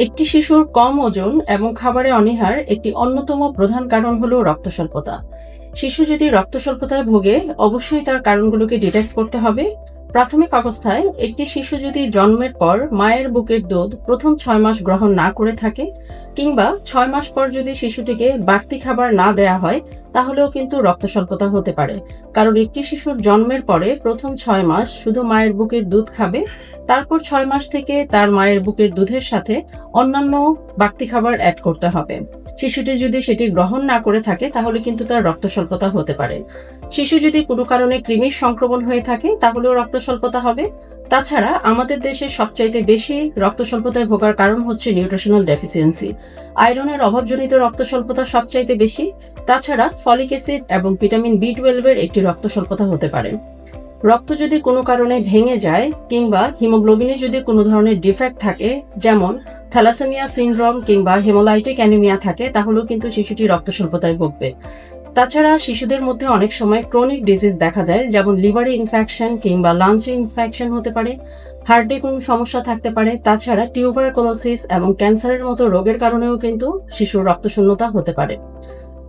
একটি শিশুর কম ওজন এবং খাবারে অনীহার একটি অন্যতম প্রধান কারণ হল রক্ত স্বল্পতা শিশু যদি রক্ত স্বল্পতায় ভোগে, অবশ্যই তার কারণগুলোকে ডিটেক্ট করতে হবে। প্রাথমিক অবস্থায় একটি শিশু যদি জন্মের পর মায়ের বুকের দুধ প্রথম ছয় মাস গ্রহণ না করে থাকে কিংবা ছয় মাস পর যদি শিশুটিকে বাড়তি খাবার না দেয়া হয়, তাহলেও কিন্তু রক্ত স্বল্পতা হতে পারে। কারণ একটি শিশুর জন্মের পরে প্রথম ছয় মাস শুধু মায়ের বুকের দুধ খাবে, তারপর ছয় মাস থেকে তার মায়ের বুকের দুধের সাথে অন্যান্য বাড়তি খাবার অ্যাড করতে হবে। শিশুটি যদি সেটি গ্রহণ না করে থাকে, তাহলে কিন্তু তার রক্ত স্বল্পতা হতে পারে। শিশু যদি কোনো কারণে কৃমির সংক্রমণ হয়ে থাকে, তাহলেও রক্ত স্বল্পতা হবে। তাছাড়া আমাদের দেশে সবচাইতে বেশি রক্ত স্বল্পতায় ভোগার কারণ হচ্ছে নিউট্রিশনাল ডেফিসিয়েন্সি। আয়রনের অভাবজনিত রক্ত স্বল্পতা সবচাইতে বেশি, তাছাড়া ফলিক অ্যাসিড এবং ভিটামিন বি টুয়েলভের একটি রক্ত স্বল্পতা হতে পারে। রক্ত যদি কোনো কারণে ভেঙে যায় কিংবা হিমোগ্লোবিনে যদি কোনো ধরনের ডিফেক্ট থাকে, যেমন থ্যালাসেমিয়া সিনড্রোম কিংবা হেমোলাইটিক অ্যানিমিয়া থাকে, তাহলেও কিন্তু শিশুটি রক্ত স্বল্পতায় ভুগবে। তাছাড়া শিশুদের মধ্যে অনেক সময় ক্রনিক ডিজিজ দেখা যায়, যেমন লিভারে ইনফেকশন কিংবা লাঞ্চে ইনফেকশন হতে পারে হার্টে কোনো সমস্যা থাকতে পারে, তাছাড়া টিউবারকোলোসিস এবং ক্যান্সারের মতো রোগের কারণেও কিন্তু শিশুর রক্তশূন্যতা হতে পারে।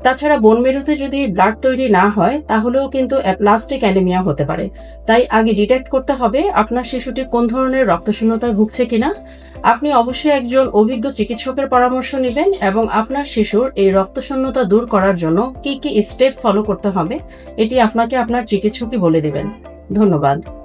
তাছাড়া বোন মেরুতে যদি ব্লাড তৈরি না হয়, তাহলেও কিন্তু অ্যাপ্লাস্টিক অ্যানিমিয়া হতে পারে। তাই আগে ডিটেক্ট করতে হবে আপনার শিশুটি কোন ধরনের রক্তশূন্যতায় ভুগছে কিনা আপনি অবশ্যই একজন অভিজ্ঞ চিকিৎসকের পরামর্শ নেবেন এবং আপনার শিশুর এই রক্তশূন্যতা দূর করার জন্য কি কি স্টেপ ফলো করতে হবে, এটি আপনাকে আপনার চিকিৎসকই বলে দেবেন। ধন্যবাদ।